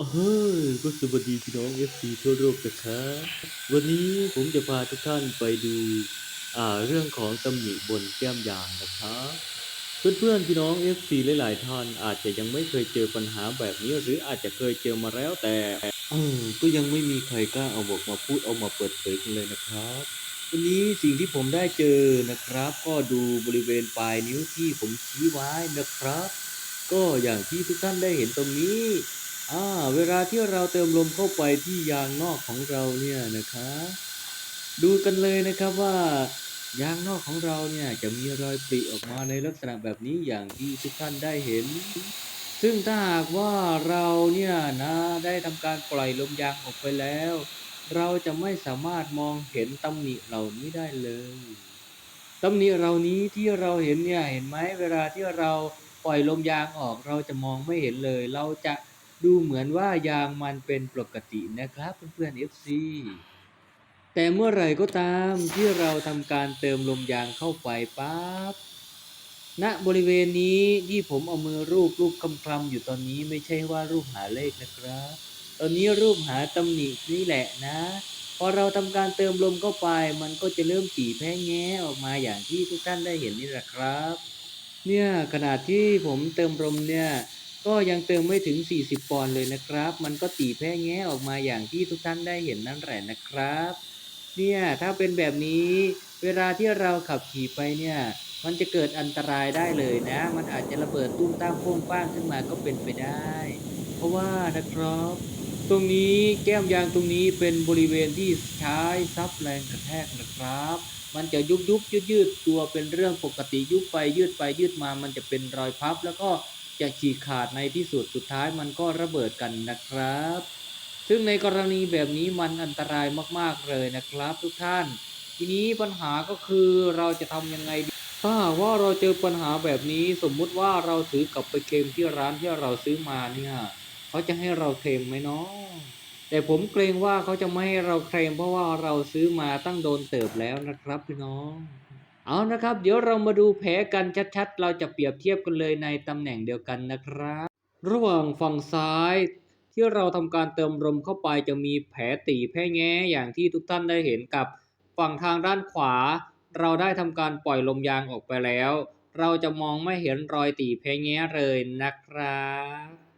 เฮ้ยก็สวัสดีพี่น้อง FC ทั่วโลกนะครับวันนี้ผมจะพาทุกท่านไปดูอ่าเรื่องของตำหนิบนแก้มยางนะครับเพื่อนๆพี่น้อง FC หลายๆท่านอาจจะยังไม่เคยเจอปัญหาแบบนี้ หรืออาจจะเคยเจอมาแล้วแต่เออก็ยังไม่มีใครกล้าเอาบอกมาพูดเอามาเปิดเผยกันเลยนะครับ วันนี้สิ่งที่ผมได้เจอนะครับ ก็ดูบริเวณปลายนิ้วที่ผมชี้ไว้นะครับ ก็อย่างที่ทุกท่านได้เห็นตรงนี้ อ่าเวลาที่เราเติมลมเข้าไปที่ยางนอกของเราเนี่ยนะครับดูกันเลยนะครับว่ายางนอกของเราเนี่ยจะมีรอยปริออกมาในลักษณะแบบนี้อย่างที่ทุกท่านได้เห็น ซึ่งถ้าหากว่าเราเนี่ยนะได้ทำการปล่อยลมยางออกไปแล้ว เราจะไม่สามารถมองเห็นตำหนิเหล่านี้ได้เลยตำหนิเหล่านี้ที่เราเห็นเนี่ยเห็นไหมเวลาที่เราปล่อยลมยางออกเราจะมองไม่เห็นเลย เราจะ ดูเหมือนว่ายางมันเป็นปกตินะครับเพื่อนๆ FC แต่เมื่อไหร่ก็ตามที่เราทำการเติมลมยางเข้าไปปั๊บณบริเวณนี้ที่ผมเอามือรูปรูปคำคลำอยู่ตอนนี้ไม่ใช่ว่ารูปหาเลขนะครับ ตอนนี้รูปหาตำหนินี่แหละนะ พอเราทำการเติมลมเข้าไป มันก็จะเริ่มจีแพ้แง้ออกมาอย่างที่ทุกท่านได้เห็นนี่แหละครับ เนี่ยขนาดที่ผมเติมลมเนี่ย ก็ยังเติมไม่ถึง 40 ปอนด์เลยนะครับ มันก็ตีแพ้แงออกมาอย่างที่ทุกท่านได้เห็นนั่นแหละนะครับ เนี่ยถ้าเป็นแบบนี้เวลาที่เราขับขี่ไปเนี่ย มันจะเกิดอันตรายได้เลยนะ มันอาจจะระเบิดตุ้มตามโป้งป้างขึ้นมาก็เป็นไปได้ เพราะว่านะครับ ตรงนี้แก้มยางตรงนี้เป็นบริเวณที่ใช้ซับแรงกระแทกนะครับ มันจะยุบยุบยืดยืดตัวเป็นเรื่องปกติยุบไปยืดไปยืดมา มันจะเป็นรอยพับแล้วก็ จะฉีกขาดในที่สุดสุดท้ายมันก็ระเบิดกันนะครับ ซึ่งในกรณีแบบนี้มันอันตรายมากๆเลยนะครับ ทุกท่าน ทีนี้ปัญหาก็คือเราจะทำยังไงดีถ้าหากว่าเราเจอปัญหาแบบนี้สมมุติว่าเราถือกลับไปเคลมที่ร้านที่เราซื้อมาเนี่ยเขาจะให้เราเคลมไหมเนาะแต่ผมเกรงว่าเขาจะไม่ให้เราเคลมเพราะว่าเราซื้อมาตั้งโดนเติบแล้วนะครับพี่น้อง เอานะครับ เดี๋ยวเรามาดูแผลกันชัดๆ เราจะเปรียบเทียบกันเลยในตำแหน่งเดียวกันนะครับ ระหว่างฝั่งซ้าย ที่เราทำการเติมลมเข้าไปจะมีแผลตีแผลแง้อย่างที่ทุกท่านได้เห็นกับ ฝั่งทางด้านขวา เราได้ทำการปล่อยลมยางออกไปแล้ว เราจะมองไม่เห็นรอยตีแผลแง้เลยนะครับ